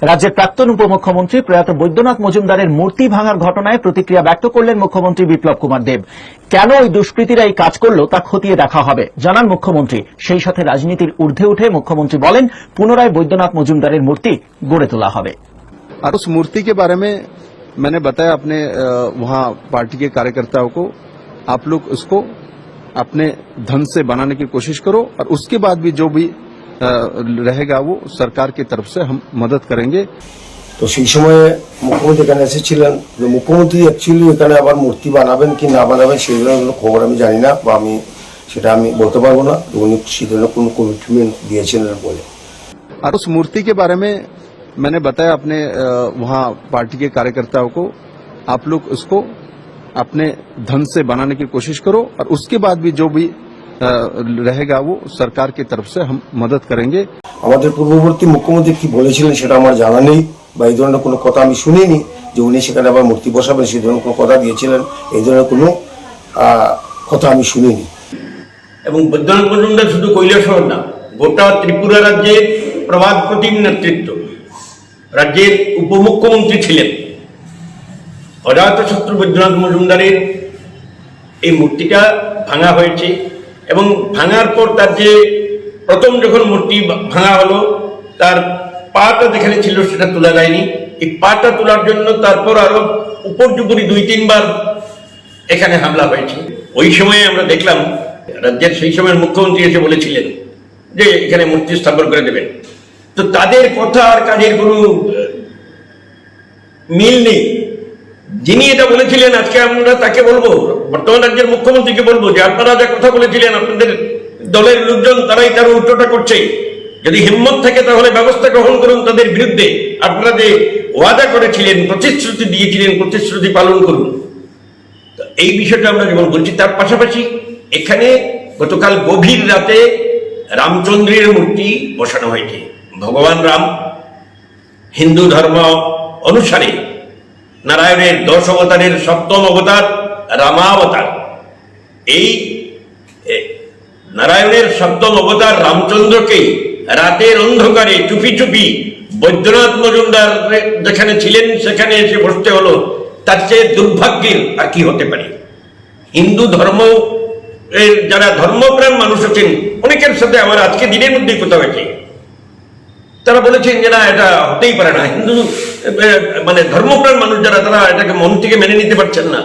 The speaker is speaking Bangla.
রাজ্যের প্রাক্তন উপমুখ্যমন্ত্রী প্রয়াত বৈদ্যনাথ মজুমদারের মূর্তি ভাঙার ঘটনায় প্রতিক্রিয়া ব্যক্ত করলেন মুখ্যমন্ত্রী বিপ্লব কুমার দেব কেন ওই দুষ্কৃতীরা এই কাজ করল তা খতিয়ে দেখা হবে জানান মুখ্যমন্ত্রী সেই সাথে রাজনীতির ঊর্ধ্বে উঠে মুখ্যমন্ত্রী বলেন পুনরায় বৈদ্যনাথ মজুমদারের মূর্তি গড়ে তোলা হবে और उस मूर्ति के बारे में मैंने बताया अपने अ, वहाँ पार्टी के कार्यकर्ताओं को आप लोग उसको अपने धन से बनाने की कोशिश करो और उसके बाद भी जो भी अ, रहेगा वो सरकार की तरफ से हम मदद करेंगे তো সেই সময়ে মুখ্যমন্ত্রী এখানে এসেছিলেন তো মুখ্যমন্ত্রী অ্যাকচুয়ালি এখানে আবার মূর্তি বানাবেন কি না বানাবেন সেই ধরনের কোনো খবর আমি জানি না বা আমি সেটা আমি বলতে পারবো না তো উনি সেই ধরনের কোনো কমিটমেন্ট দিয়েছিলেন বলে और उस मूर्ति के बारे में मैंने बताया अपने अ, वहाँ पार्टी के कार्यकर्ताओं को आप लोग उसको अपने धन से बनाने की कोशिश करो और उसके बाद भी जो भी अ, रहेगा वो सरकार की तरफ से हम मदद करेंगे আমাদের পূর্ববর্তী মুখ্যমন্ত্রী কি বলেছিলেন সেটা আমার জানা নেই বা এই ধরনের কোনো কথা আমি শুনিনি যে উনি সেখানে আবার মূর্তি বসাবেন সেই ধরনের কোনো কথা দিয়েছিলেন এই ধরনের কোনো আহ, কথা আমি শুনিনি এবং বৈদ্যনাথ মজুমদার শুধু কৈলাসহর না গোটা ত্রিপুরা রাজ্যের প্রভাব প্রতিম নেতৃত্ব রাজ্যের উপমুখ্যমন্ত্রী ছিলেন অজাতশত্রু বৈদ্যনাথ মজুমদারের এই মূর্তিটা ভাঙা হয়েছে এবং ভাঙার পর তার যে প্রথম যখন মূর্তি ভাঙা হলো, তার পাটা যেখানে ছিল সেটা তোলা যায়নি। এই পাটা তোলার জন্য তারপর আরও উপর্যুপরি দুই, তিনবার এখানে হামলা হয়েছে। ওই সময়ে আমরা দেখলাম, রাজ্যের সেই সময়ের মুখ্যমন্ত্রী এসে বলেছিলেন যে এখানে মূর্তি স্থাপন করে দেবেন। তো তাদের কথা আর কাজের কোনো মিল নেই। যিনি এটা বলেছিলেন, আজকে আমরা তাকে বলব, বর্তমান রাজ্যের মুখ্যমন্ত্রীকে বলব যে আপনারা যা কথা বলেছিলেন, আপনাদের দলের লোকজন তারাই তার উল্টোটা করছে। যদি হিম্মত থাকে তাহলে ব্যবস্থা গ্রহণ করুন তাদের বিরুদ্ধে। আপনারা যে ওয়াদা করেছিলেন, প্রতিশ্রুতি দিয়েছিলেন, প্রতিশ্রুতি পালন করুন। এই বিষয়টা আমরা যেমন বলছি, তার পাশাপাশি এখানে গতকাল গভীর রাতে রামচন্দ্রের মূর্তি বসানো হয়েছে। ভগবান রাম হিন্দু ধর্ম অনুসারে নারায়ণের দশ অবতারের সপ্তম অবতার, রামাবতার। এই নারায়ণের সপ্তম অবতার রামচন্দ্রকে রাতের অন্ধকারে চুপি চুপি বৈদ্যনাথ মজুমদার যেখানে ছিলেন, সেখানে এসে বসতে হলো। তার চেয়ে দুর্ভাগ্যের আর কি হতে পারে? হিন্দু ধর্ম এর যারা ধর্মপ্রাণ মানুষ আছেন, অনেকের সাথে আমার আজকে দিনের মধ্যেই কথা হয়েছে। তারা বলেছেন যে না, এটা হতেই পারে না। হিন্দু মানে ধর্মপ্রাণ মানুষ যারা তারা এটাকে মন থেকে মেনে নিতে পারছেন না।